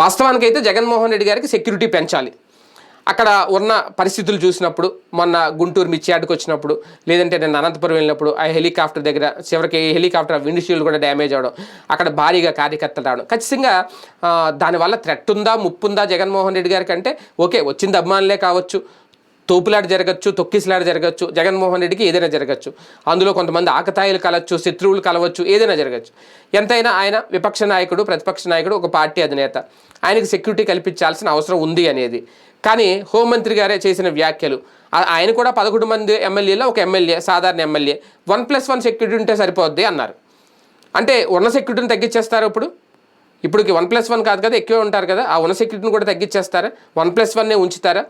వాస్తవానికైతే జగన్మోహన్ రెడ్డి గారికి సెక్యూరిటీ పెంచాలి. అక్కడ ఉన్న పరిస్థితులు చూసినప్పుడు మొన్న గుంటూరు మిర్చియాడ్కి వచ్చినప్పుడు లేదంటే నేను అనంతపురం వెళ్ళినప్పుడు ఆ హెలికాప్టర్ దగ్గర చివరికి హెలికాప్టర్ విండ్ షీల్డ్ కూడా డ్యామేజ్ అవడం అక్కడ భారీగా కార్యకర్తలు రావడం ఖచ్చితంగా దానివల్ల థ్రెట్ ఉందా ముప్పు ఉందా జగన్మోహన్ రెడ్డి గారికి అంటే ఓకే వచ్చింది అభిమానులే కావచ్చు. తోపులాట జరగచ్చు తొక్కిసలాట జరగచ్చు జగన్మోహన్ రెడ్డికి ఏదైనా జరగచ్చు. అందులో కొంతమంది ఆకతాయిలు కలవచ్చు శత్రువులు కలవచ్చు ఏదైనా జరగచ్చు. ఎంతైనా ఆయన విపక్ష నాయకుడు ప్రతిపక్ష నాయకుడు ఒక పార్టీ అధినేత. ఆయనకు సెక్యూరిటీ కల్పించాల్సిన అవసరం ఉంది అనేది. కానీ హోంమంత్రి గారే చేసిన వ్యాఖ్యలు ఆయన కూడా పదకొండు మంది ఎమ్మెల్యేలో ఒక ఎమ్మెల్యే సాధారణ MLA. One plus one security ఉంటే సరిపోద్ది అన్నారు. అంటే ఉన్న సెక్యూరిటీని తగ్గించేస్తారు ఇప్పుడు? ఇప్పటికి వన్ ప్లస్ వన్ కాదు కదా ఎక్కువే ఉంటారు కదా. ఆ ఉన్న సెక్యూరిటీని కూడా తగ్గించేస్తారా? వన్ ప్లస్ వన్నే ఉంచుతారా?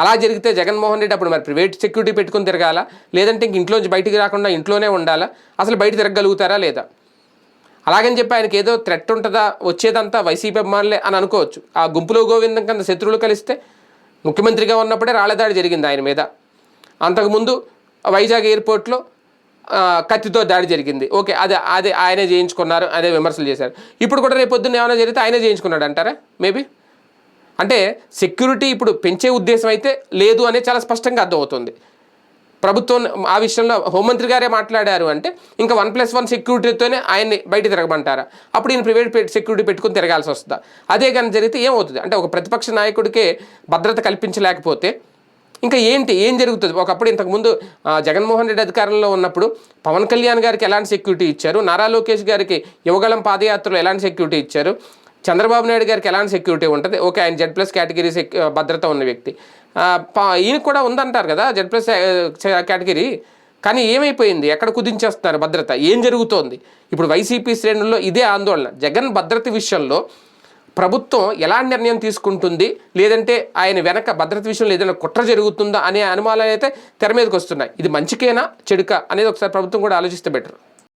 అలా జరిగితే జగన్మోహన్ రెడ్డి అప్పుడు మరి ప్రైవేట్ సెక్యూరిటీ పెట్టుకుని తిరగాల? లేదంటే ఇంక ఇంట్లోంచి బయటికి రాకుండా ఇంట్లోనే ఉండాలా? అసలు బయట తిరగలుగుతారా లేదా? అలాగని చెప్పి ఆయనకి ఏదో థ్రెట్ ఉంటుందా వచ్చేదంతా వైసీపీ అభిమానులే అని అనుకోవచ్చు. ఆ గుంపులో గోవిందం కింద శత్రువులు కలిస్తే ముఖ్యమంత్రిగా ఉన్నప్పుడే రాళ్ళదాడి జరిగింది ఆయన మీద. అంతకుముందు వైజాగ్ ఎయిర్పోర్ట్లో కత్తితో దాడి జరిగింది. ఓకే అదే అదే ఆయనే చేయించుకున్నారు అదే విమర్శలు చేశారు. ఇప్పుడు కూడా రేపు పొద్దున్న ఏమైనా జరిగితే ఆయనే చేయించుకున్నాడు అంటారా మేబీ? అంటే సెక్యూరిటీ ఇప్పుడు పెంచే ఉద్దేశం అయితే లేదు అనేది చాలా స్పష్టంగా అర్థమవుతుంది. ప్రభుత్వం ఆ విషయంలో హోంమంత్రి గారే మాట్లాడారు అంటే ఇంకా వన్ ప్లస్ వన్ సెక్యూరిటీతోనే ఆయన్ని బయట తిరగమంటారా? అప్పుడు ఈయన ప్రైవేట్ సెక్యూరిటీ పెట్టుకుని తిరగాల్సి వస్తుందా? అదే కానీ జరిగితే ఏమవుతుంది? అంటే ఒక ప్రతిపక్ష నాయకుడికే భద్రత కల్పించలేకపోతే ఇంకా ఏంటి? ఏం జరుగుతుంది? ఒకప్పుడు ఇంతకుముందు జగన్మోహన్ రెడ్డి అధికారంలో ఉన్నప్పుడు పవన్ కళ్యాణ్ గారికి ఎలాంటి సెక్యూరిటీ ఇచ్చారు? నారా లోకేష్ గారికి యువగళం పాదయాత్రలో ఎలాంటి సెక్యూరిటీ ఇచ్చారు? చంద్రబాబు నాయుడు గారికి ఎలాంటి సెక్యూరిటీ ఉంటుంది? ఓకే ఆయన జెడ్ ప్లస్ కేటగిరీ సెక్ భద్రత ఉన్న వ్యక్తి. పా- ఈయనకు కూడా ఉందంటారు కదా జెడ్ ప్లస్ కేటగిరీ కానీ ఏమైపోయింది? ఎక్కడ కుదించేస్తున్నారు భద్రత? ఏం జరుగుతోంది? ఇప్పుడు వైసీపీ శ్రేణుల్లో ఇదే ఆందోళన. జగన్ భద్రత విషయంలో ప్రభుత్వం ఎలాంటి నిర్ణయం తీసుకుంటుంది? లేదంటే ఆయన వెనక భద్రత విషయంలో ఏదైనా కుట్ర జరుగుతుందా అనే అనుమానాలు అయితే తెర మీదకి వస్తున్నాయి. ఇది మంచికేనా? చెడుక? అనేది ఒకసారి ప్రభుత్వం కూడా ఆలోచిస్తే బెటర్